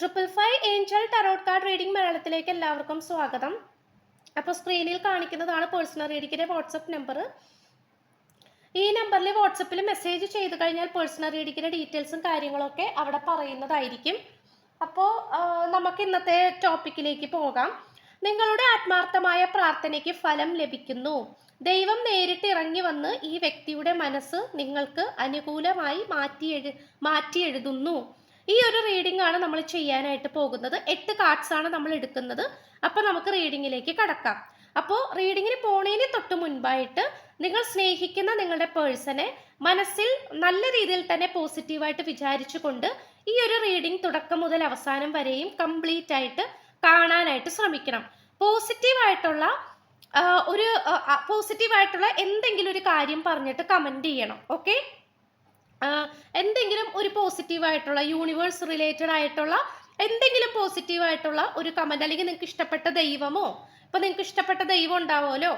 Triple five angel tarot card reading മലയാളത്തിലേക്ക് എല്ലാവർക്കും സ്വാഗതം. അപ്പോൾ സ്ക്രീനിൽ കാണിക്കുന്നതാണ് പേഴ്സണൽ റീഡിങ്ങിന്റെ വാട്സപ്പ് നമ്പർ ഈ നമ്പറിൽ വാട്സപ്പിൽ മെസ്സേജ് ചെയ്ത് കഴിഞ്ഞാൽ പേഴ്സണൽ റീഡിങ്ങിന്റെ ഡീറ്റെയിൽസും കാര്യങ്ങളൊക്കെ അവിടെ പറയുന്നതായിരിക്കും. അപ്പോൾ നമുക്ക് ഇന്നത്തെ ടോപ്പിക്കിലേക്ക് പോകാം. നിങ്ങളുടെ ആത്മാർത്ഥമായ പ്രാർത്ഥനയ്ക്ക് ഫലം ലഭിക്കുന്നു. ദൈവം നേരിട്ട് ഇറങ്ങി വന്ന് ഈ വ്യക്തിയുടെ മനസ്സ് നിങ്ങൾക്ക് അനുകൂലമായി മാറ്റിയെഴു മാറ്റിയെഴുതുന്നു. ഈ ഒരു റീഡിംഗ് ആണ് നമ്മൾ ചെയ്യാനായിട്ട് പോകുന്നത്. എട്ട് കാർഡ്സ് ആണ് നമ്മൾ എടുക്കുന്നത്. അപ്പോൾ നമുക്ക് റീഡിങ്ങിലേക്ക് കടക്കാം. അപ്പോൾ റീഡിങ്ങിന് പോണേനെ തൊട്ട് മുൻപായിട്ട് നിങ്ങൾ സ്നേഹിക്കുന്ന നിങ്ങളുടെ പേഴ്സണെ മനസ്സിൽ നല്ല രീതിയിൽ തന്നെ പോസിറ്റീവായിട്ട് വിചാരിച്ചുകൊണ്ട് ഈ ഒരു റീഡിംഗ് തുടക്കം മുതൽ അവസാനം വരെയും കംപ്ലീറ്റ് ആയിട്ട് കാണാനായിട്ട് ശ്രമിക്കണം. പോസിറ്റീവായിട്ടുള്ള ഒരു പോസിറ്റീവായിട്ടുള്ള എന്തെങ്കിലും ഒരു കാര്യം പറഞ്ഞിട്ട് കമന്റ് ചെയ്യണം. ഓക്കെ എന്തെങ്കിലും ഒരു പോസിറ്റീവായിട്ടുള്ള യൂണിവേഴ്സ് റിലേറ്റഡ് ആയിട്ടുള്ള എന്തെങ്കിലും പോസിറ്റീവായിട്ടുള്ള ഒരു കമന്റ് അല്ലെങ്കിൽ നിങ്ങൾക്ക് ഇഷ്ടപ്പെട്ട ദൈവമോ? ഇപ്പം നിങ്ങൾക്ക് ഇഷ്ടപ്പെട്ട ദൈവം ഉണ്ടാവുമല്ലോ.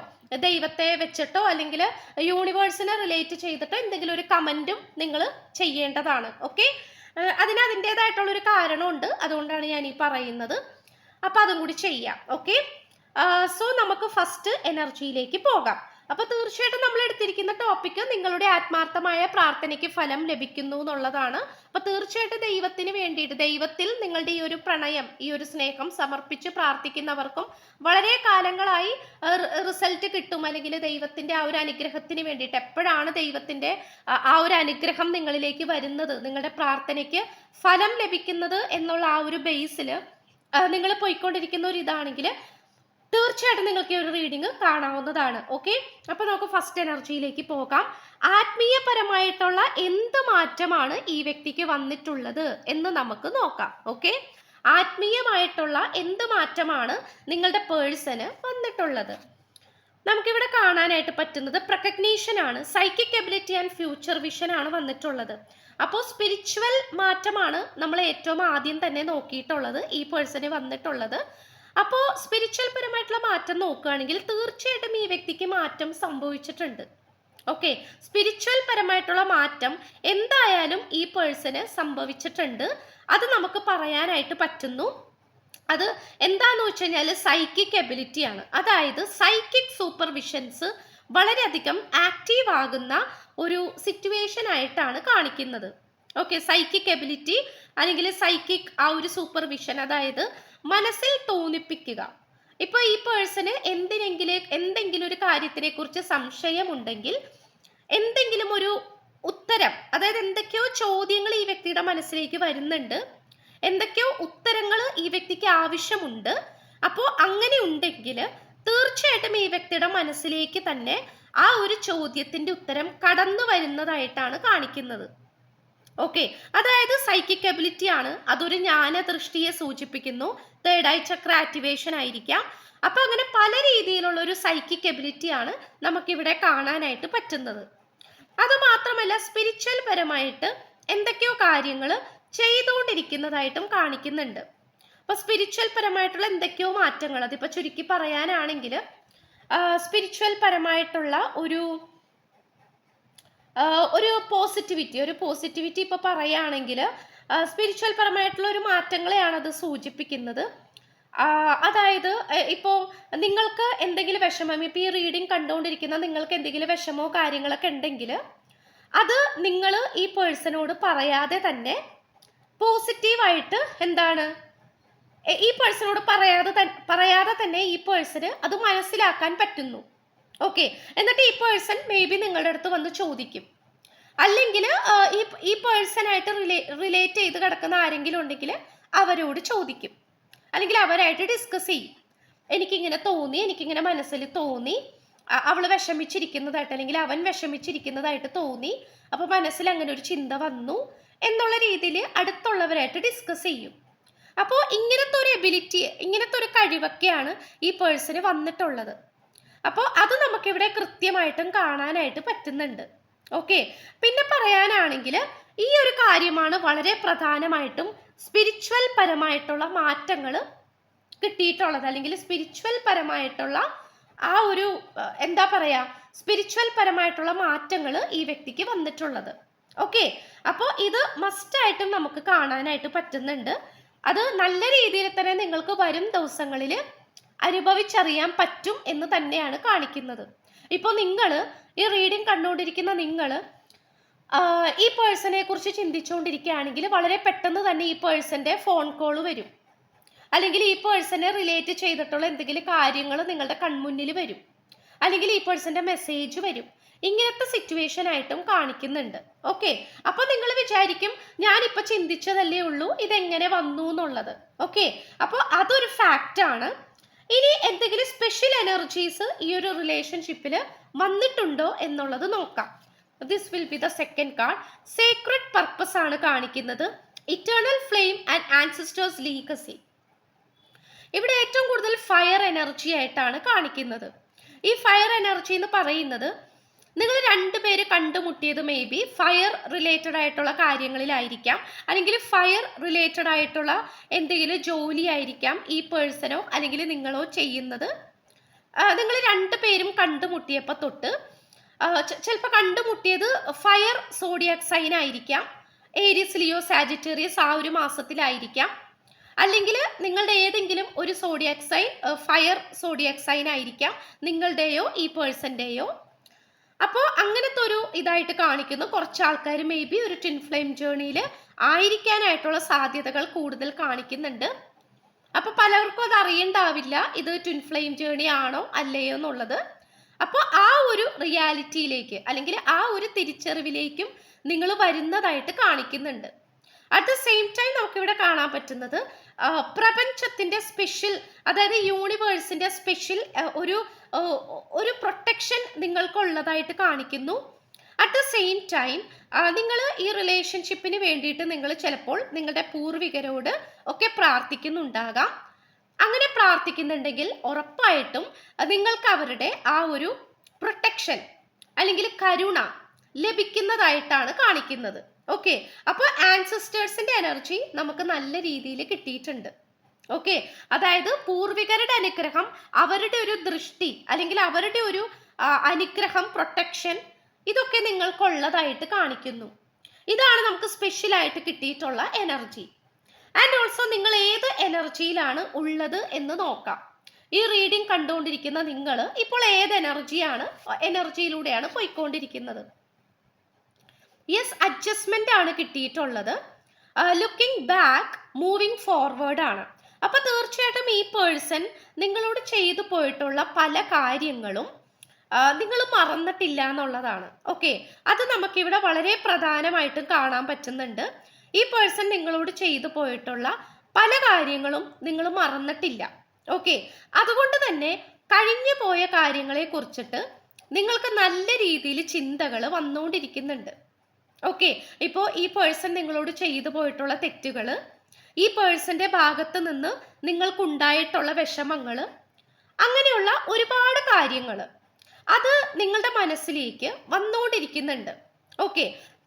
ദൈവത്തെ വെച്ചിട്ടോ അല്ലെങ്കിൽ യൂണിവേഴ്സിനെ റിലേറ്റ് ചെയ്തിട്ടോ എന്തെങ്കിലും ഒരു കമന്റും നിങ്ങൾ ചെയ്യേണ്ടതാണ്. ഓക്കെ അതിന് അതിന്റെതായിട്ടുള്ള ഒരു കാരണമുണ്ട്. അതുകൊണ്ടാണ് ഞാൻ ഈ പറയുന്നത്. അപ്പോൾ അതും കൂടി ചെയ്യാം. ഓക്കെ സോ നമുക്ക് ഫസ്റ്റ് എനർജിയിലേക്ക് പോകാം. അപ്പോൾ തീർച്ചയായിട്ടും നമ്മൾ എടുത്തിരിക്കുന്ന ടോപ്പിക് നിങ്ങളുടെ ആത്മാർത്ഥമായ പ്രാർത്ഥനയ്ക്ക് ഫലം ലഭിക്കുന്നു എന്നുള്ളതാണ്. അപ്പോൾ തീർച്ചയായിട്ടും ദൈവത്തിന് വേണ്ടിയിട്ട് ദൈവത്തിൽ നിങ്ങളുടെ ഈ ഒരു പ്രണയം ഈ ഒരു സ്നേഹം സമർപ്പിച്ച് പ്രാർത്ഥിക്കുന്നവർക്കും വളരെ കാലങ്ങളായി റിസൾട്ട് കിട്ടും. അല്ലെങ്കിൽ ദൈവത്തിന്റെ ആ ഒരു അനുഗ്രഹത്തിന് വേണ്ടിയിട്ട് എപ്പോഴാണ് ദൈവത്തിന്റെ ആ ഒരു അനുഗ്രഹം നിങ്ങളിലേക്ക് വരുന്നത്? നിങ്ങളുടെ പ്രാർത്ഥനയ്ക്ക് ഫലം ലഭിക്കുന്നത് എന്നുള്ള ആ ഒരു ബേസിൽ നിങ്ങൾ പോയിക്കൊണ്ടിരിക്കുന്ന ഒരു ഇതാണെങ്കിൽ തീർച്ചയായിട്ടും നിങ്ങൾക്ക് ഈ ഒരു റീഡിംഗ് കാണാവുന്നതാണ് ഓക്കെ അപ്പോൾ നമുക്ക് ഫസ്റ്റ് എനർജിയിലേക്ക് പോകാം. ആത്മീയപരമായിട്ടുള്ള എന്ത് മാറ്റമാണ് ഈ വ്യക്തിക്ക് വന്നിട്ടുള്ളത് എന്ന് നമുക്ക് നോക്കാം ഓക്കെ ആത്മീയമായിട്ടുള്ള എന്ത് മാറ്റമാണ് നിങ്ങളുടെ പേഴ്സന് വന്നിട്ടുള്ളത്? നമുക്കിവിടെ കാണാനായിട്ട് പറ്റുന്നത് പ്രക്കഗ്നീഷൻ ആണ് psychic ability and future vision ആണ് വന്നിട്ടുള്ളത്. അപ്പോൾ സ്പിരിച്വൽ മാറ്റമാണ് നമ്മൾ ഏറ്റവും ആദ്യം തന്നെ നോക്കിയിട്ടുള്ളത് ഈ പേഴ്സന് വന്നിട്ടുള്ളത്. അപ്പോൾ സ്പിരിച്വൽ പരമായിട്ടുള്ള മാറ്റം നോക്കുകയാണെങ്കിൽ തീർച്ചയായിട്ടും ഈ വ്യക്തിക്ക് മാറ്റം സംഭവിച്ചിട്ടുണ്ട്. ഓക്കെ സ്പിരിച്വൽ പരമായിട്ടുള്ള മാറ്റം എന്തായാലും ഈ പേഴ്സന് സംഭവിച്ചിട്ടുണ്ട്. അത് നമുക്ക് പറയാനായിട്ട് പറ്റുന്നു. അത് എന്താന്ന് വെച്ച് കഴിഞ്ഞാൽ സൈക്കിക് എബിലിറ്റി ആണ്. അതായത് സൈക്കിക് സൂപ്പർവിഷൻസ് വളരെയധികം ആക്റ്റീവ് ആകുന്ന ഒരു സിറ്റുവേഷൻ ആയിട്ടാണ് കാണിക്കുന്നത്. ഓക്കെ സൈക്കിക് എബിലിറ്റി അല്ലെങ്കിൽ സൈക്കിക് ആ ഒരു സൂപ്പർവിഷൻ അതായത് മനസ്സിൽ തോന്നിപ്പിക്കുക. ഇപ്പൊ ഈ പേഴ്സണ് എന്തിനെങ്കിലും എന്തെങ്കിലും ഒരു കാര്യത്തിനെ കുറിച്ച് സംശയമുണ്ടെങ്കിൽ എന്തെങ്കിലും ഒരു ഉത്തരം അതായത് എന്തൊക്കെയോ ചോദ്യങ്ങൾ ഈ വ്യക്തിയുടെ മനസ്സിലേക്ക് വരുന്നുണ്ട്. എന്തൊക്കെയോ ഉത്തരങ്ങൾ ഈ വ്യക്തിക്ക് ആവശ്യമുണ്ട്. അപ്പോൾ അങ്ങനെ ഉണ്ടെങ്കിൽ തീർച്ചയായിട്ടും ഈ വ്യക്തിയുടെ മനസ്സിലേക്ക് തന്നെ ആ ഒരു ചോദ്യത്തിന്റെ ഉത്തരം കടന്നു വരുന്നതായിട്ടാണ് കാണിക്കുന്നത്. ഓക്കെ അതായത് സൈക്കിക് എബിലിറ്റി ആണ്. അതൊരു ജ്ഞാനദൃഷ്ടിയെ സൂചിപ്പിക്കുന്നു. തേർഡ് ഐ ചക്ര ആക്ടിവേഷൻ ആയിരിക്കാം. അപ്പൊ അങ്ങനെ പല രീതിയിലുള്ള ഒരു സൈക്കിക് എബിലിറ്റി ആണ് നമുക്കിവിടെ കാണാനായിട്ട് പറ്റുന്നത്. അത് മാത്രമല്ല സ്പിരിച്വൽ പരമായിട്ട് എന്തൊക്കെയോ കാര്യങ്ങൾ ചെയ്തുകൊണ്ടിരിക്കുന്നതായിട്ടും കാണിക്കുന്നുണ്ട്. അപ്പൊ സ്പിരിച്വൽ പരമായിട്ടുള്ള എന്തൊക്കെയോ മാറ്റങ്ങൾ അതിപ്പോ ചുരുക്കി പറയാനാണെങ്കിൽ സ്പിരിച്വൽ പരമായിട്ടുള്ള ഒരു ഒരു പോസിറ്റിവിറ്റി ഒരു പോസിറ്റിവിറ്റി ഇപ്പോൾ പറയുകയാണെങ്കിൽ സ്പിരിച്വൽ പരമായിട്ടുള്ള ഒരു മാറ്റങ്ങളെയാണ് അത് സൂചിപ്പിക്കുന്നത്. അതായത് ഇപ്പോൾ നിങ്ങൾക്ക് എന്തെങ്കിലും വിഷമം ഇപ്പോൾ ഈ റീഡിങ് കണ്ടുകൊണ്ടിരിക്കുന്ന നിങ്ങൾക്ക് എന്തെങ്കിലും വിഷമോ കാര്യങ്ങളൊക്കെ ഉണ്ടെങ്കിൽ അത് നിങ്ങൾ ഈ പേഴ്സണോട് പറയാതെ തന്നെ പോസിറ്റീവായിട്ട് എന്താണ്? ഈ പേഴ്സണോട് പറയാതെ പറയാതെ തന്നെ ഈ പേഴ്സണ് അത് മനസ്സിലാക്കാൻ പറ്റുന്നു. ഓക്കെ എന്നിട്ട് ഈ പേഴ്സൺ മേ ബി നിങ്ങളുടെ അടുത്ത് വന്ന് ചോദിക്കും. അല്ലെങ്കിൽ ഈ ഈ പേഴ്സണായിട്ട് റിലേ റിലേറ്റ് ചെയ്ത് കിടക്കുന്ന ആരെങ്കിലും ഉണ്ടെങ്കിൽ അവരോട് ചോദിക്കും. അല്ലെങ്കിൽ അവരായിട്ട് ഡിസ്കസ് ചെയ്യും. എനിക്കിങ്ങനെ തോന്നി എനിക്കിങ്ങനെ മനസ്സിൽ തോന്നി. അവൾ വിഷമിച്ചിരിക്കുന്നതായിട്ട് അല്ലെങ്കിൽ അവൻ വിഷമിച്ചിരിക്കുന്നതായിട്ട് തോന്നി. അപ്പോൾ മനസ്സിൽ അങ്ങനെ ഒരു ചിന്ത വന്നു. എന്നുള്ള രീതിയിൽ അടുത്തുള്ളവരായിട്ട് ഡിസ്കസ് ചെയ്യും. അപ്പോൾ ഇങ്ങനത്തെ ഒരു എബിലിറ്റി ഇങ്ങനത്തെ ഒരു കഴിവൊക്കെയാണ് ഈ പേഴ്സണ് വന്നിട്ടുള്ളത്. അപ്പോൾ അത് നമുക്കിവിടെ കൃത്യമായിട്ടും കാണാനായിട്ട് പറ്റുന്നുണ്ട്. ഓക്കെ പിന്നെ പറയാനാണെങ്കിൽ ഈ ഒരു കാര്യമാണ് വളരെ പ്രധാനമായിട്ടും സ്പിരിച്വൽ പരമായിട്ടുള്ള മാറ്റങ്ങൾ കിട്ടിയിട്ടുള്ളത്. അല്ലെങ്കിൽ സ്പിരിച്വൽ പരമായിട്ടുള്ള ആ ഒരു എന്താ പറയുക സ്പിരിച്വൽ പരമായിട്ടുള്ള മാറ്റങ്ങൾ ഈ വ്യക്തിക്ക് വന്നിട്ടുള്ളത്. ഓക്കെ അപ്പോൾ ഇത് മസ്റ്റായിട്ടും നമുക്ക് കാണാനായിട്ട് പറ്റുന്നുണ്ട്. അത് നല്ല രീതിയിൽ തന്നെ നിങ്ങൾക്ക് വരും ദിവസങ്ങളിൽ. അനുഭവിച്ചറിയാൻ പറ്റും എന്ന് തന്നെയാണ് കാണിക്കുന്നത്. ഇപ്പോൾ നിങ്ങൾ ഈ റീഡിങ് കണ്ടുകൊണ്ടിരിക്കുന്ന നിങ്ങൾ ഈ പേഴ്സണെ കുറിച്ച് ചിന്തിച്ചുകൊണ്ടിരിക്കുകയാണെങ്കിൽ വളരെ പെട്ടെന്ന് തന്നെ ഈ പേഴ്സന്റെ ഫോൺ കോൾ വരും. അല്ലെങ്കിൽ ഈ പേഴ്സണെ റിലേറ്റ് ചെയ്തിട്ടുള്ള എന്തെങ്കിലും കാര്യങ്ങൾ നിങ്ങളുടെ കൺമുന്നിൽ വരും. അല്ലെങ്കിൽ ഈ പേഴ്സന്റെ മെസ്സേജ് വരും. ഇങ്ങനത്തെ സിറ്റുവേഷൻ ആയിട്ടും കാണിക്കുന്നുണ്ട്. ഓക്കെ അപ്പോൾ നിങ്ങൾ വിചാരിക്കും ഞാനിപ്പോൾ ചിന്തിച്ചതല്ലേ ഉള്ളൂ ഇതെങ്ങനെ വന്നു എന്നുള്ളത്. ഓക്കെ അപ്പോൾ അതൊരു ഫാക്റ്റാണ് ഇനി എന്തെങ്കിലും സ്പെഷ്യൽ എനർജീസ് ഈ ഒരു റിലേഷൻഷിപ്പിൽ വന്നിട്ടുണ്ടോ എന്നുള്ളത് നോക്കാം. This will be the second card secret purpose ആണ് കാണിക്കുന്നത്. Eternal flame and ancestors legacy ഇവിടെ ഏറ്റവും കൂടുതൽ ഫയർ എനർജി ആയിട്ടാണ് കാണിക്കുന്നത്. ഈ ഫയർ എനർജി എന്ന് പറയുന്നത് നിങ്ങൾ രണ്ടുപേര് കണ്ടുമുട്ടിയത് മേ ബി ഫയർ റിലേറ്റഡ് ആയിട്ടുള്ള കാര്യങ്ങളിലായിരിക്കാം. അല്ലെങ്കിൽ ഫയർ റിലേറ്റഡ് ആയിട്ടുള്ള എന്തെങ്കിലും ജോലി ആയിരിക്കാം ഈ പേഴ്സണോ അല്ലെങ്കിൽ നിങ്ങളോ ചെയ്യുന്നത്. നിങ്ങൾ രണ്ടുപേരും കണ്ടുമുട്ടിയപ്പോൾ തൊട്ട് ചിലപ്പോൾ കണ്ടുമുട്ടിയത് ഫയർ സോഡിയാക് സൈൻ ആയിരിക്കാം. ഏരിയസ് ലിയോ സാജിറ്റേറിയസ് ആ ഒരു മാസത്തിലായിരിക്കാം. അല്ലെങ്കിൽ നിങ്ങളുടെ ഏതെങ്കിലും ഒരു zodiac sign fire zodiac sign ആയിരിക്കാം നിങ്ങളുടെയോ ഈ പേഴ്സന്റെയോ അപ്പോൾ അങ്ങനത്തെ ഒരു ഇതായിട്ട് കാണിക്കുന്നു. കുറച്ച് ആൾക്കാർ മേ ബി ഒരു ട്വിൻ ഫ്ലെയിം ജേണിയിൽ ആയിരിക്കാനായിട്ടുള്ള സാധ്യതകൾ കൂടുതൽ കാണിക്കുന്നുണ്ട്. അപ്പോൾ പലർക്കും അത് അറിയണ്ടാവില്ല ഇത് ട്വിൻ ഫ്ലെയിം ജേണി ആണോ അല്ലയോ എന്നുള്ളത്. അപ്പോൾ ആ ഒരു റിയാലിറ്റിയിലേക്ക് അല്ലെങ്കിൽ ആ ഒരു തിരിച്ചറിവിലേക്കും നിങ്ങൾ വരുന്നതായിട്ട് കാണിക്കുന്നുണ്ട്. അറ്റ് ദ സെയിം ടൈം നമുക്കിവിടെ കാണാൻ പറ്റുന്നത് പ്രപഞ്ചത്തിന്റെ സ്പെഷ്യൽ അതായത് യൂണിവേഴ്സിന്റെ സ്പെഷ്യൽ ഒരു ഒരു പ്രൊട്ടക്ഷൻ നിങ്ങൾക്കുള്ളതായിട്ട് കാണിക്കുന്നു. അറ്റ് ദ സെയിം ടൈം നിങ്ങൾ ഈ റിലേഷൻഷിപ്പിന് വേണ്ടിയിട്ട് നിങ്ങൾ ചിലപ്പോൾ നിങ്ങളുടെ പൂർവികരോട് ഒക്കെ പ്രാർത്ഥിക്കുന്നുണ്ടാകാം. അങ്ങനെ പ്രാർത്ഥിക്കുന്നുണ്ടെങ്കിൽ ഉറപ്പായിട്ടും നിങ്ങൾക്ക് അവരുടെ ആ ഒരു പ്രൊട്ടക്ഷൻ അല്ലെങ്കിൽ കരുണ ലഭിക്കുന്നതായിട്ടാണ് കാണിക്കുന്നത്. ഓക്കെ അപ്പോൾ ആൻസസ്റ്റേഴ്സിന്റെ എനർജി നമുക്ക് നല്ല രീതിയിൽ കിട്ടിയിട്ടുണ്ട്. ഓക്കെ അതായത് പൂർവികരുടെ അനുഗ്രഹം അവരുടെ ഒരു ദൃഷ്ടി അല്ലെങ്കിൽ അവരുടെ ഒരു അനുഗ്രഹം പ്രൊട്ടക്ഷൻ ഇതൊക്കെ നിങ്ങൾക്കുള്ളതായിട്ട് കാണിക്കുന്നു. ഇതാണ് നമുക്ക് സ്പെഷ്യലായിട്ട് കിട്ടിയിട്ടുള്ള എനർജി ആൻഡ് ഓൾസോ നിങ്ങൾ ഏത് എനർജിയിലാണ് ഉള്ളത് എന്ന് നോക്കാം. ഈ റീഡിംഗ് കണ്ടുകൊണ്ടിരിക്കുന്ന നിങ്ങൾ ഇപ്പോൾ ഏത് എനർജിയാണ് എനർജിയിലൂടെയാണ് പോയിക്കൊണ്ടിരിക്കുന്നത്. യെസ് അഡ്ജസ്റ്റ്മെന്റ് ആണ് കിട്ടിയിട്ടുള്ളത്. ലുക്കിംഗ് ബാക്ക് മൂവിങ് ഫോർവേഡ് ആണ്. അപ്പൊ തീർച്ചയായിട്ടും ഈ പേഴ്സൺ നിങ്ങളോട് ചെയ്തു പോയിട്ടുള്ള പല കാര്യങ്ങളും നിങ്ങൾ മറന്നിട്ടില്ല എന്നുള്ളതാണ്. ഓക്കെ അത് നമുക്കിവിടെ വളരെ പ്രധാനമായിട്ടും കാണാൻ പറ്റുന്നുണ്ട്. ഈ പേഴ്സൺ നിങ്ങളോട് ചെയ്തു പോയിട്ടുള്ള പല കാര്യങ്ങളും നിങ്ങൾ മറന്നിട്ടില്ല. ഓക്കെ അതുകൊണ്ട് തന്നെ കഴിഞ്ഞു പോയ കാര്യങ്ങളെ കുറിച്ചിട്ട് നിങ്ങൾക്ക് നല്ല രീതിയിൽ ചിന്തകൾ വന്നുകൊണ്ടിരിക്കുന്നുണ്ട്. ഓക്കെ ഇപ്പോൾ ഈ പേഴ്സൺ നിങ്ങളോട് ചെയ്തു പോയിട്ടുള്ള തെറ്റുകൾ ഈ പേഴ്സന്റെ ഭാഗത്ത് നിന്ന് നിങ്ങൾക്കുണ്ടായിട്ടുള്ള വിഷമങ്ങൾ അങ്ങനെയുള്ള ഒരുപാട് കാര്യങ്ങൾ അത് നിങ്ങളുടെ മനസ്സിലേക്ക് വന്നുകൊണ്ടിരിക്കുന്നുണ്ട് ഓക്കെ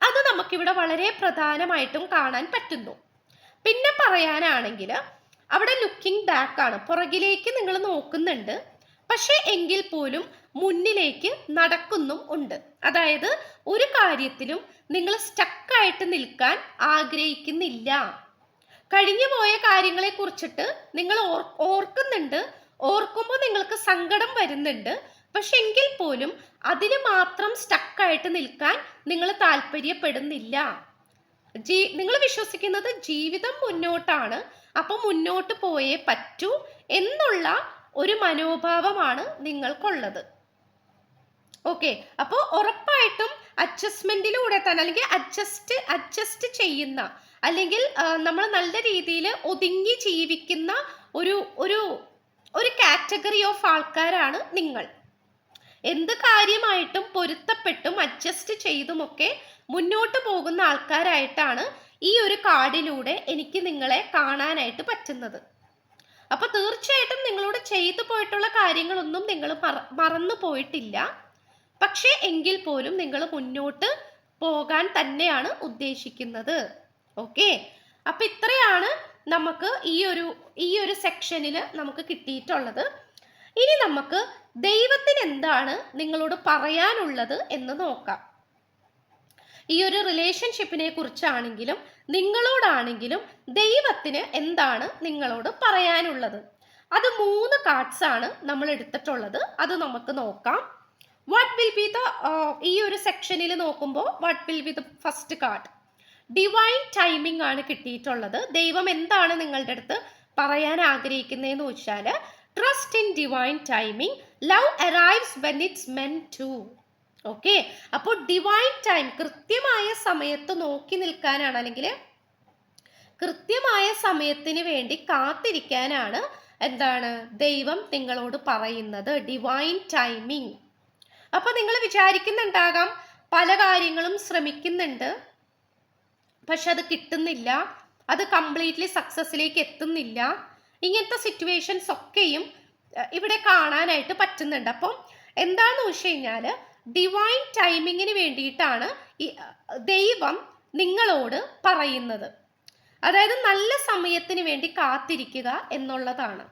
അത് നമുക്കിവിടെ വളരെ പ്രധാനമായിട്ടും കാണാൻ പറ്റുന്നു. പിന്നെ പറയാനാണെങ്കിൽ അവിടെ ലുക്കിംഗ് ബാക്ക് ആണ് പുറകിലേക്ക് നിങ്ങൾ നോക്കുന്നുണ്ട്. പക്ഷേ എങ്കിൽ പോലും മുന്നിലേക്ക് നടക്കുന്നും ഉണ്ട്. അതായത് ഒരു കാര്യത്തിലും നിങ്ങൾ സ്റ്റക്കായിട്ട് നിൽക്കാൻ ആഗ്രഹിക്കുന്നില്ല. കഴിഞ്ഞു പോയ കാര്യങ്ങളെ കുറിച്ചിട്ട് നിങ്ങൾ ഓർക്കുന്നുണ്ട്. ഓർക്കുമ്പോൾ നിങ്ങൾക്ക് സങ്കടം വരുന്നുണ്ട്. പക്ഷെ എങ്കിൽ പോലും അതിന് മാത്രം സ്റ്റക്കായിട്ട് നിൽക്കാൻ നിങ്ങൾ താല്പര്യപ്പെടുന്നില്ല. ജീ നിങ്ങൾ വിശ്വസിക്കുന്നത് ജീവിതം മുന്നോട്ടാണ്. അപ്പൊ മുന്നോട്ട് പോയേ പറ്റൂ എന്നുള്ള ഒരു മനോഭാവമാണ് നിങ്ങൾക്കുള്ളത്. ഓക്കെ അപ്പോൾ ഉറപ്പായിട്ടും അഡ്ജസ്റ്റ്മെന്റിലൂടെ തന്നെ അല്ലെങ്കിൽ അഡ്ജസ്റ്റ് അഡ്ജസ്റ്റ് ചെയ്യുന്ന അല്ലെങ്കിൽ നമ്മൾ നല്ല രീതിയിൽ ഒതുങ്ങി ജീവിക്കുന്ന ഒരു ഒരു ഒരു കാറ്റഗറി ഓഫ് ആൾക്കാരാണ് നിങ്ങൾ. എന്ത് കാര്യമായിട്ടും പൊരുത്തപ്പെട്ടും അഡ്ജസ്റ്റ് ചെയ്തുമൊക്കെ മുന്നോട്ട് പോകുന്ന ആൾക്കാരായിട്ടാണ് ഈ ഒരു കാർഡിലൂടെ എനിക്ക് നിങ്ങളെ കാണാനായിട്ട് പറ്റുന്നത്. അപ്പൊ തീർച്ചയായിട്ടും നിങ്ങളോട് ചെയ്തു പോയിട്ടുള്ള കാര്യങ്ങളൊന്നും നിങ്ങൾ മറന്നു പോയിട്ടില്ല. പക്ഷേ എങ്കിൽ പോലും നിങ്ങൾ മുന്നോട്ട് പോകാൻ തന്നെയാണ് ഉദ്ദേശിക്കുന്നത്. ഓക്കെ? അപ്പൊ ഇത്രയാണ് നമുക്ക് ഈ ഒരു ഈ ഒരു സെക്ഷനിൽ നമുക്ക് കിട്ടിയിട്ടുള്ളത്. ഇനി നമുക്ക് ദൈവത്തിന് എന്താണ് നിങ്ങളോട് പറയാനുള്ളത് എന്ന് നോക്കാം. ഈ ഒരു റിലേഷൻഷിപ്പിനെ കുറിച്ചാണെങ്കിലും നിങ്ങളോടാണെങ്കിലും ദൈവത്തിന് എന്താണ് നിങ്ങളോട് പറയാനുള്ളത്? അത് മൂന്ന് കാർഡ്സ് ആണ് നമ്മൾ എടുത്തിട്ടുള്ളത്. അത് നമുക്ക് നോക്കാം. വാട്ട് വിൽ ബി ദ ഈ ഒരു സെക്ഷനിൽ നോക്കുമ്പോൾ what will be the first card divine timing ആണ് കിട്ടിയിട്ടുള്ളത്. ദൈവം എന്താണ് നിങ്ങളുടെ അടുത്ത് പറയാൻ ആഗ്രഹിക്കുന്നതെന്ന് വെച്ചാൽ trust in divine timing love arrives when it's meant to okay. അപ്പോൾ ഡിവൈൻ ടൈം കൃത്യമായ സമയത്ത് നോക്കി നിൽക്കാനാണ് അല്ലെങ്കിൽ കൃത്യമായ സമയത്തിന് വേണ്ടി കാത്തിരിക്കാനാണ് എന്താണ് ദൈവം നിങ്ങളോട് പറയുന്നത് ഡിവൈൻ ടൈമിംഗ് അപ്പൊ നിങ്ങൾ വിചാരിക്കുന്നുണ്ടാകാം പല കാര്യങ്ങളും ശ്രമിക്കുന്നുണ്ട് പക്ഷെ അത് കിട്ടുന്നില്ല അത് കംപ്ലീറ്റ്ലി സക്സസ്സിലേക്ക് എത്തുന്നില്ല ഇങ്ങനത്തെ സിറ്റുവേഷൻസ് ഒക്കെയും ഇവിടെ കാണാനായിട്ട് പറ്റുന്നുണ്ട്. അപ്പം എന്താണെന്ന് വെച്ച് കഴിഞ്ഞാൽ ഡിവൈൻ ടൈമിങ്ങിന് വേണ്ടിയിട്ടാണ് ദൈവം നിങ്ങളോട് പറയുന്നത്. അതായത് നല്ല സമയത്തിന് വേണ്ടി കാത്തിരിക്കുക എന്നുള്ളതാണ്.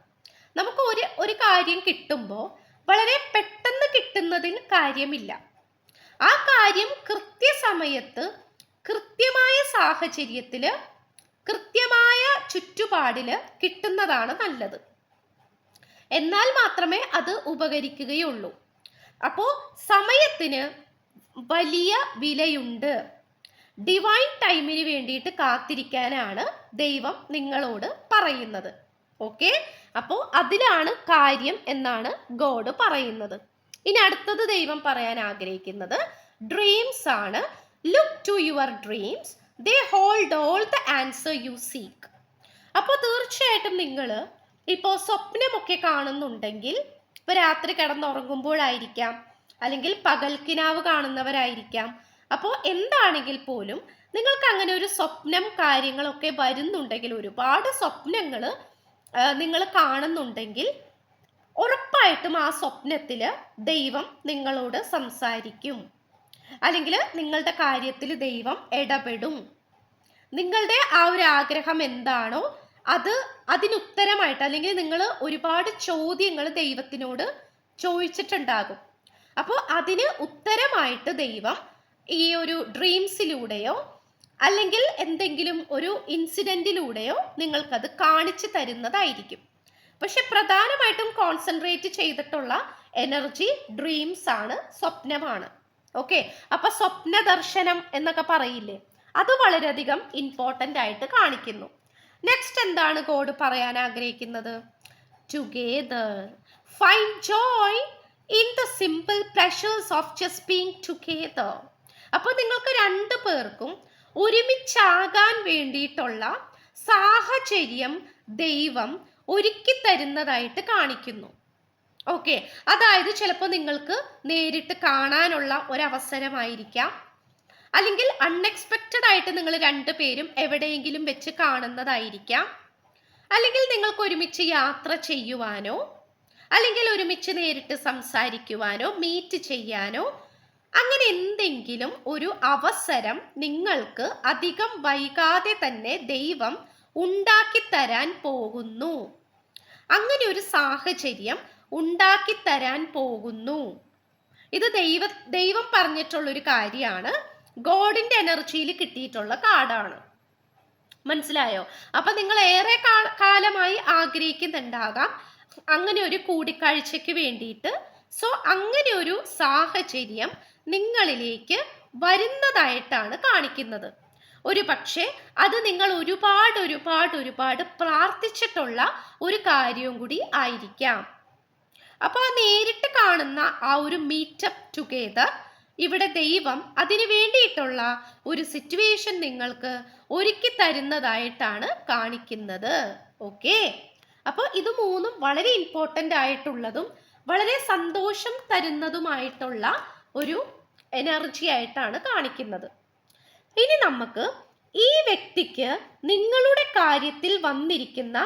നമുക്ക് ഒരു ഒരു കാര്യം കിട്ടുമ്പോൾ വളരെ പെട്ടെന്ന് കിട്ടുന്നതിന് കാര്യമില്ല. ആ കാര്യം കൃത്യസമയത്ത് കൃത്യമായ സാഹചര്യത്തിൽ കൃത്യമായ ചുറ്റുപാടിൽ കിട്ടുന്നതാണ് നല്ലത്. എന്നാൽ മാത്രമേ അത് ഉപകരിക്കുകയുള്ളൂ. അപ്പോൾ സമയത്തിന് വലിയ വിലയുണ്ട്. ഡിവൈൻ ടൈമിന് വേണ്ടിയിട്ട് കാത്തിരിക്കാനാണ് ദൈവം നിങ്ങളോട് പറയുന്നത്. ഓക്കെ അപ്പോൾ അതിലാണ് കാര്യം എന്നാണ് ഗോഡ് പറയുന്നത്. ഇനി അടുത്തത് ദൈവം പറയാൻ ആഗ്രഹിക്കുന്നത് ഡ്രീംസ് ആണ്. Look to your dreams they hold all the answer you seek അപ്പോൾ തീർച്ചയായിട്ടും നിങ്ങൾ ഇപ്പോൾ സ്വപ്നമൊക്കെ കാണുന്നുണ്ടെങ്കിൽ ഇപ്പോൾ രാത്രി കിടന്നുറങ്ങുമ്പോഴായിരിക്കാം. അല്ലെങ്കിൽ പകൽക്കിനാവ് കാണുന്നവരായിരിക്കാം. അപ്പോൾ എന്താണെങ്കിൽ പോലും നിങ്ങൾക്ക് അങ്ങനെ ഒരു സ്വപ്നം കാര്യങ്ങളൊക്കെ വരുന്നുണ്ടെങ്കിൽ ഒരുപാട് സ്വപ്നങ്ങൾ നിങ്ങൾ കാണുന്നുണ്ടെങ്കിൽ ഉറപ്പായിട്ടും ആ സ്വപ്നത്തിൽ ദൈവം നിങ്ങളോട് സംസാരിക്കും. അല്ലെങ്കിൽ നിങ്ങളുടെ കാര്യത്തിൽ ദൈവം ഇടപെടും. നിങ്ങളുടെ ആ ഒരു ആഗ്രഹം എന്താണോ അത് അതിനുത്തരമായിട്ട് അല്ലെങ്കിൽ നിങ്ങൾ ഒരുപാട് ചോദ്യങ്ങൾ ദൈവത്തിനോട് ചോദിച്ചിട്ടുണ്ടാകും. അപ്പോൾ അതിന് ഉത്തരമായിട്ട് ദൈവം ഈ ഒരു ഡ്രീംസിലൂടെയോ അല്ലെങ്കിൽ എന്തെങ്കിലും ഒരു ഇൻസിഡന്റിലൂടെയോ നിങ്ങൾക്കത് കാണിച്ചു തരുന്നതായിരിക്കും. പക്ഷെ പ്രധാനമായിട്ടും കോൺസെൻട്രേറ്റ് ചെയ്തിട്ടുള്ള എനർജി ഡ്രീംസ് ആണ് സ്വപ്നമാണ്. ഓക്കെ? അപ്പൊ സ്വപ്ന ദർശനം എന്നൊക്കെ പറയില്ലേ? അത് വളരെയധികം ഇമ്പോർട്ടന്റ് ആയിട്ട് കാണിക്കുന്നു. നെക്സ്റ്റ് എന്താണ് കോഡ് പറയാൻ ആഗ്രഹിക്കുന്നത്? Together find joy in the simple pleasures of just being together അപ്പോൾ നിങ്ങൾക്ക് രണ്ടു പേർക്കും ഒരുമിച്ചാകാൻ വേണ്ടിയിട്ടുള്ള സാഹചര്യം ദൈവം ഒരുക്കി തരുന്നതായിട്ട് കാണിക്കുന്നു. ഓക്കെ അതായത് ചിലപ്പോൾ നിങ്ങൾക്ക് നേരിട്ട് കാണാനുള്ള ഒരവസരമായിരിക്കാം. അല്ലെങ്കിൽ അൺഎക്സ്പെക്റ്റഡ് ആയിട്ട് നിങ്ങൾ രണ്ടുപേരും എവിടെയെങ്കിലും വെച്ച് കാണുന്നതായിരിക്കാം. അല്ലെങ്കിൽ നിങ്ങൾക്ക് ഒരുമിച്ച് യാത്ര ചെയ്യുവാനോ അല്ലെങ്കിൽ ഒരുമിച്ച് നേരിട്ട് സംസാരിക്കുവാനോ മീറ്റ് ചെയ്യാനോ അങ്ങനെ എന്തെങ്കിലും ഒരു അവസരം നിങ്ങൾക്ക് അധികം വൈകാതെ തന്നെ ദൈവം ഉണ്ടാക്കി തരാൻ പോകുന്നു. അങ്ങനെ ഒരു സാഹചര്യം ഉണ്ടാക്കി തരാൻ പോകുന്നു. ഇത് ദൈവ ദൈവം പറഞ്ഞിട്ടുള്ളൊരു കാര്യമാണ്. ഗോഡിന്റെ എനർജിയിൽ കിട്ടിയിട്ടുള്ള കാർഡാണ്. മനസ്സിലായോ? അപ്പൊ നിങ്ങൾ ഏറെ കാലമായി ആഗ്രഹിക്കുന്നുണ്ടാകാം. അങ്ങനെ ഒരു കൂടിക്കാഴ്ചയ്ക്ക് വേണ്ടിയിട്ട്. സോ അങ്ങനെ ഒരു സാഹചര്യം നിങ്ങളിലേക്ക് വരുന്നതായിട്ടാണ് കാണിക്കുന്നത്. ഒരു പക്ഷേ അത് നിങ്ങൾ ഒരുപാട് ഒരുപാട് ഒരുപാട് പ്രാർത്ഥിച്ചിട്ടുള്ള ഒരു കാര്യവും കൂടി ആയിരിക്കാം. അപ്പോൾ നേരിട്ട് കാണുന്ന ആ ഒരു മീറ്റപ്പ് ടുഗെദർ ഇവിടെ ദൈവം അതിനു വേണ്ടിയിട്ടുള്ള ഒരു സിറ്റുവേഷൻ നിങ്ങൾക്ക് ഒരുക്കി തരുന്നതായിട്ടാണ് കാണിക്കുന്നത്. ഓക്കെ അപ്പോൾ ഇത് മൂന്നും വളരെ ഇമ്പോർട്ടന്റ് ആയിട്ടുള്ളതും വളരെ സന്തോഷം തരുന്നതുമായിട്ടുള്ള ഒരു എനർജി ആയിട്ടാണ് കാണിക്കുന്നത്. ഇനി നമുക്ക് ഈ വ്യക്തിക്ക് നിങ്ങളുടെ കാര്യത്തിൽ വന്നിരിക്കുന്ന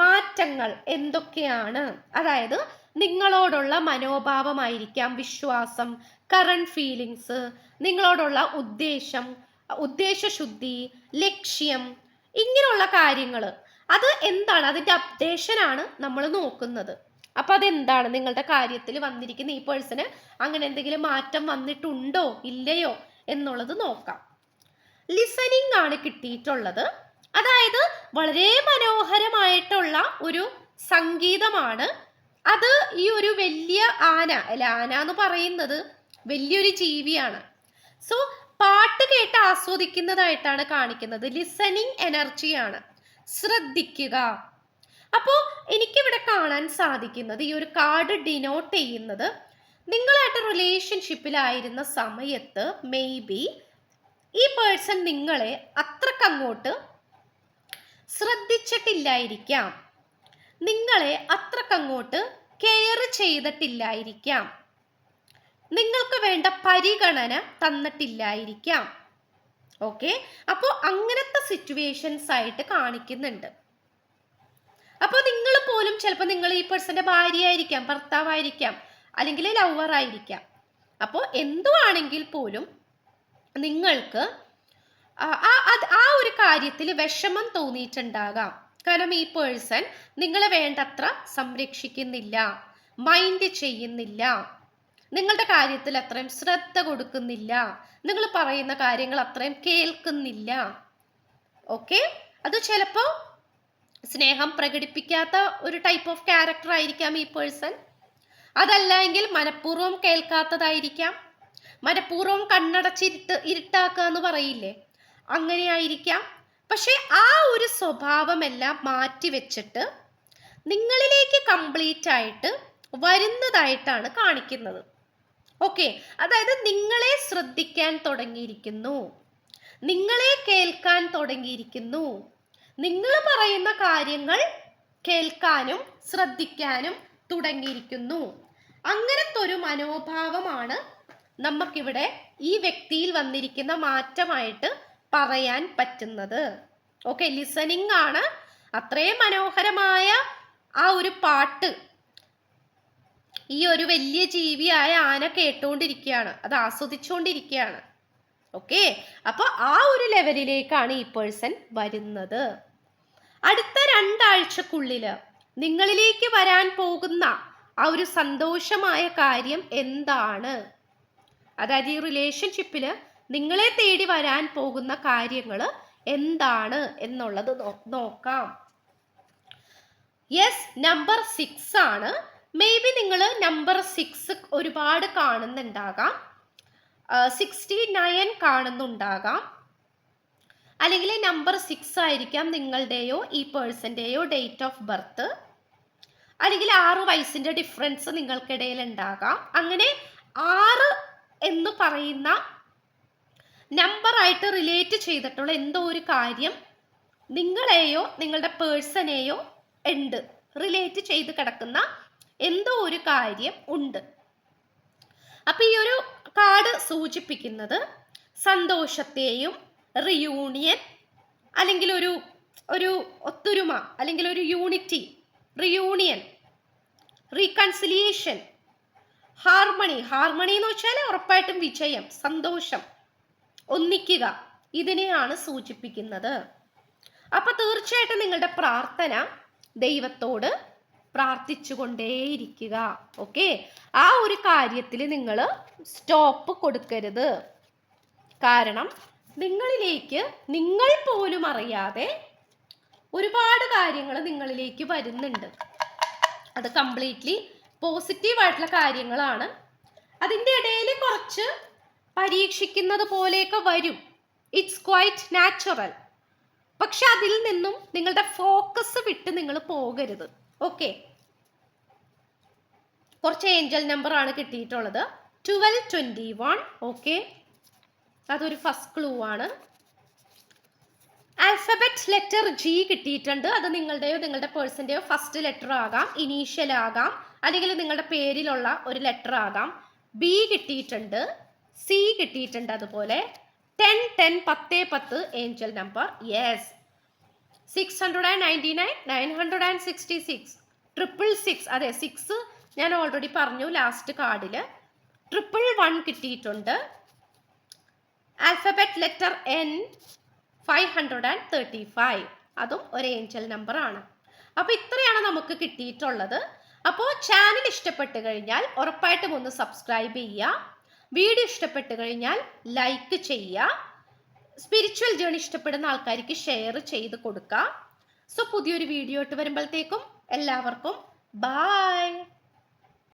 മാറ്റങ്ങൾ എന്തൊക്കെയാണ്? അതായത് നിങ്ങളോടുള്ള മനോഭാവമായിരിക്കാം വിശ്വാസം കറണ്ട് ഫീലിങ്സ് നിങ്ങളോടുള്ള ഉദ്ദേശം ഉദ്ദേശശുദ്ധി ലക്ഷ്യം ഇങ്ങനെയുള്ള കാര്യങ്ങൾ അത് എന്താണ്? അതിന്റെ അപ്ഡേഷനാണ് നമ്മൾ നോക്കുന്നത്. അപ്പോൾ അതെന്താണ്? നിങ്ങളുടെ കാര്യത്തിൽ വന്നിരിക്കുന്ന ഈ പേഴ്സണ് അങ്ങനെ എന്തെങ്കിലും മാറ്റം വന്നിട്ടുണ്ടോ? ഇല്ലയോ? എന്നുള്ളത് നോക്കാം. ലിസണിങ് ആണ് കിട്ടിയിട്ടുള്ളത്. അതായത് വളരെ മനോഹരമായിട്ടുള്ള ഒരു സംഗീതമാണ് അത് ഈ ഒരു വലിയ ആന അല്ല ആന എന്ന് പറയുന്നത് വലിയൊരു ജീവിയാണ്. സോ പാട്ട് കേട്ട് ആസ്വദിക്കുന്നതായിട്ടാണ് കാണിക്കുന്നത്. ലിസണിങ് എനർജിയാണ് ശ്രദ്ധിക്കുക. അപ്പോൾ എനിക്കിവിടെ കാണാൻ സാധിക്കുന്നത് ഈ ഒരു കാർഡ് ഡിനോട്ട് ചെയ്യുന്നത് നിങ്ങളായിട്ട് റിലേഷൻഷിപ്പിലായിരുന്ന സമയത്ത് മേ ബി ഈ പേഴ്സൺ നിങ്ങളെ അത്രക്കങ്ങോട്ട് ശ്രദ്ധിച്ചിട്ടില്ലായിരിക്കാം. നിങ്ങളെ അത്രക്കങ്ങോട്ട് കെയർ ചെയ്തിട്ടില്ലായിരിക്കാം. നിങ്ങൾക്ക് വേണ്ട പരിഗണന തന്നിട്ടില്ലായിരിക്കാം. ഓക്കെ അപ്പോൾ അങ്ങനത്തെ സിറ്റുവേഷൻസ് ആയിട്ട് കാണിക്കുന്നുണ്ട്. അപ്പോൾ നിങ്ങൾ പോലും ചിലപ്പോൾ നിങ്ങൾ ഈ പേഴ്സന്റെ ഭാര്യ ആയിരിക്കാം ഭർത്താവായിരിക്കാം അല്ലെങ്കിൽ ലവർ ആയിരിക്കാം. അപ്പോൾ എന്തുവാണെങ്കിൽ പോലും നിങ്ങൾക്ക് ആ- ഒരു കാര്യത്തിൽ വിഷമം തോന്നിയിട്ടുണ്ടാകാം. കാരണം ഈ പേഴ്സൺ നിങ്ങളെ വേണ്ടത്ര സംരക്ഷിക്കുന്നില്ല മൈൻഡ് ചെയ്യുന്നില്ല നിങ്ങളുടെ കാര്യത്തിൽ അത്രയും ശ്രദ്ധ കൊടുക്കുന്നില്ല നിങ്ങൾ പറയുന്ന കാര്യങ്ങൾ അത്രയും കേൾക്കുന്നില്ല. ഓക്കെ അത് ചിലപ്പോൾ സ്നേഹം പ്രകടിപ്പിക്കാത്ത ഒരു ടൈപ്പ് ഓഫ് ക്യാരക്ടർ ആയിരിക്കാം ഈ പേഴ്സൺ അതല്ല എങ്കിൽ മനഃപൂർവം കേൾക്കാത്തതായിരിക്കാം. മനഃപൂർവം കണ്ണടച്ചിരുട്ട് ഇരുട്ടാക്കുക എന്ന് പറയില്ലേ? അങ്ങനെയായിരിക്കാം. പക്ഷെ ആ ഒരു സ്വഭാവമെല്ലാം മാറ്റി വെച്ചിട്ട് നിങ്ങളിലേക്ക് കംപ്ലീറ്റ് ആയിട്ട് വരുന്നതായിട്ടാണ് കാണിക്കുന്നത്. ഓക്കെ അതായത് നിങ്ങളെ ശ്രദ്ധിക്കാൻ തുടങ്ങിയിരിക്കുന്നു. നിങ്ങളെ കേൾക്കാൻ തുടങ്ങിയിരിക്കുന്നു. നിങ്ങൾ പറയുന്ന കാര്യങ്ങൾ കേൾക്കാനും ശ്രദ്ധിക്കാനും തുടങ്ങിയിരിക്കുന്നു. അങ്ങനത്തെ ഒരു മനോഭാവമാണ് നമുക്കിവിടെ ഈ വ്യക്തിയിൽ വന്നിരിക്കുന്ന മാറ്റമായിട്ട് പറയാൻ പറ്റുന്നത്. ഓക്കെ ലിസണിങ് ആണ് അത്രയും മനോഹരമായ ആ ഒരു പാട്ട്. ഈ ഒരു വലിയ ജീവിയായ ആന കേട്ടുകൊണ്ടിരിക്കുകയാണ് അത് ആസ്വദിച്ചുകൊണ്ടിരിക്കുകയാണ് ഓക്കെ അപ്പോൾ ആ ഒരു ലെവലിലേക്കാണ് ഈ പേഴ്സൺ വരുന്നത്. അടുത്ത രണ്ടാഴ്ചക്കുള്ളിൽ നിങ്ങളിലേക്ക് വരാൻ പോകുന്ന ആ ഒരു സന്തോഷമായ കാര്യം എന്താണ്? അതായത് ഈ റിലേഷൻഷിപ്പിൽ നിങ്ങളെ തേടി വരാൻ പോകുന്ന കാര്യങ്ങൾ എന്താണ് എന്നുള്ളത് നോക്കാം. യെസ് നമ്പർ സിക്സ് ആണ്. മേ ബി നിങ്ങൾ നമ്പർ സിക്സ് ഒരുപാട് കാണുന്നുണ്ടാകാം. സിക്സ്റ്റി നയൻ കാണുന്നുണ്ടാകാം. അല്ലെങ്കിൽ നമ്പർ സിക്സ് ആയിരിക്കാം നിങ്ങളുടെയോ ഈ പേഴ്സന്റെയോ ഡേറ്റ് ഓഫ് ബർത്ത് അല്ലെങ്കിൽ ആറ് വയസ്സിന്റെ ഡിഫറൻസ് നിങ്ങൾക്കിടയിൽ ഉണ്ടാകാം അങ്ങനെ ആറ് എന്ന് പറയുന്ന നമ്പറായിട്ട് റിലേറ്റ് ചെയ്തിട്ടുള്ള എന്തോ ഒരു കാര്യം നിങ്ങളെയോ നിങ്ങളുടെ പേഴ്സണെയോ ഉണ്ട്. റിലേറ്റ് ചെയ്ത് കിടക്കുന്ന എന്തോ ഒരു കാര്യം ഉണ്ട്. അപ്പൊ ഈ ഒരു കാർഡ് സൂചിപ്പിക്കുന്നത് സന്തോഷത്തെയും റിയൂണിയൻ അല്ലെങ്കിൽ ഒരു ഒരു ഒത്തൊരുമ അല്ലെങ്കിൽ ഒരു unity reunion reconciliation harmony harmony എന്ന് വെച്ചാൽ ഉറപ്പായിട്ടും വിജയം സന്തോഷം. ഒന്നിക്കുക. ഇതിനെയാണ് സൂചിപ്പിക്കുന്നത്. അപ്പൊ തീർച്ചയായിട്ടും നിങ്ങളുടെ പ്രാർത്ഥന ദൈവത്തോട് പ്രാർത്ഥിച്ചുകൊണ്ടേയിരിക്കുക. ഓക്കെ ആ ഒരു കാര്യത്തിൽ നിങ്ങൾ സ്റ്റോപ്പ് കൊടുക്കരുത്. കാരണം നിങ്ങളിലേക്ക് നിങ്ങൾ പോലും അറിയാതെ ഒരുപാട് കാര്യങ്ങൾ നിങ്ങളിലേക്ക് വരുന്നുണ്ട്. അത് കംപ്ലീറ്റ്ലി പോസിറ്റീവ് ആയിട്ടുള്ള കാര്യങ്ങളാണ്. അതിന്റെ ഇടയിൽ കുറച്ച് പരീക്ഷിക്കുന്നത് പോലെയൊക്കെ വരും. ഇറ്റ്സ് ക്വൈറ്റ് നാച്ചുറൽ പക്ഷെ അതിൽ നിന്നും നിങ്ങളുടെ ഫോക്കസ് വിട്ട് നിങ്ങൾ പോകരുത്. ഓക്കെ കുറച്ച് ഏഞ്ചൽ നമ്പർ ആണ് കിട്ടിയിട്ടുള്ളത്. ട്വൽവ് ട്വന്റി വൺ ഓക്കെ അതൊരു ഫസ്റ്റ് ക്ലൂ ആണ്. ആൽഫബറ്റ് ലെറ്റർ ജി കിട്ടിയിട്ടുണ്ട്. അത് നിങ്ങളുടെയോ നിങ്ങളുടെ പേഴ്സന്റെയോ ഫസ്റ്റ് ലെറ്റർ ആകാം ഇനീഷ്യൽ ആകാം അല്ലെങ്കിൽ നിങ്ങളുടെ പേരിലുള്ള ഒരു ലെറ്റർ ആകാം. ബി കിട്ടിയിട്ടുണ്ട്. സി കിട്ടിയിട്ടുണ്ട് അതുപോലെ. ടെൻ ടെൻ പത്ത് പത്ത് angel number yes six hundred and ninety nine nine hundred and sixty six triple six അതെ സിക്സ് ഞാൻ ഓൾറെഡി പറഞ്ഞു ലാസ്റ്റ് കാർഡിൽ ട്രിപ്പിൾ വൺ കിട്ടിയിട്ടുണ്ട്. Alphabet letter N five hundred and thirty five അതും ഒരു ഏഞ്ചൽ നമ്പർ ആണ്. അപ്പോൾ ഇത്രയാണ് നമുക്ക് കിട്ടിയിട്ടുള്ളത്. അപ്പോൾ ചാനൽ ഇഷ്ടപ്പെട്ട് കഴിഞ്ഞാൽ ഉറപ്പായിട്ടും ഒന്ന് സബ്സ്ക്രൈബ് ചെയ്യുക. വീഡിയോ ഇഷ്ടപ്പെട്ട് കഴിഞ്ഞാൽ ലൈക്ക് ചെയ്യുക. സ്പിരിച്വൽ ജേണി ഇഷ്ടപ്പെടുന്ന ആൾക്കാർക്ക് ഷെയർ ചെയ്ത് കൊടുക്കുക. സോ പുതിയൊരു വീഡിയോ ഇട്ട് വരുമ്പോഴത്തേക്കും എല്ലാവർക്കും ബായ്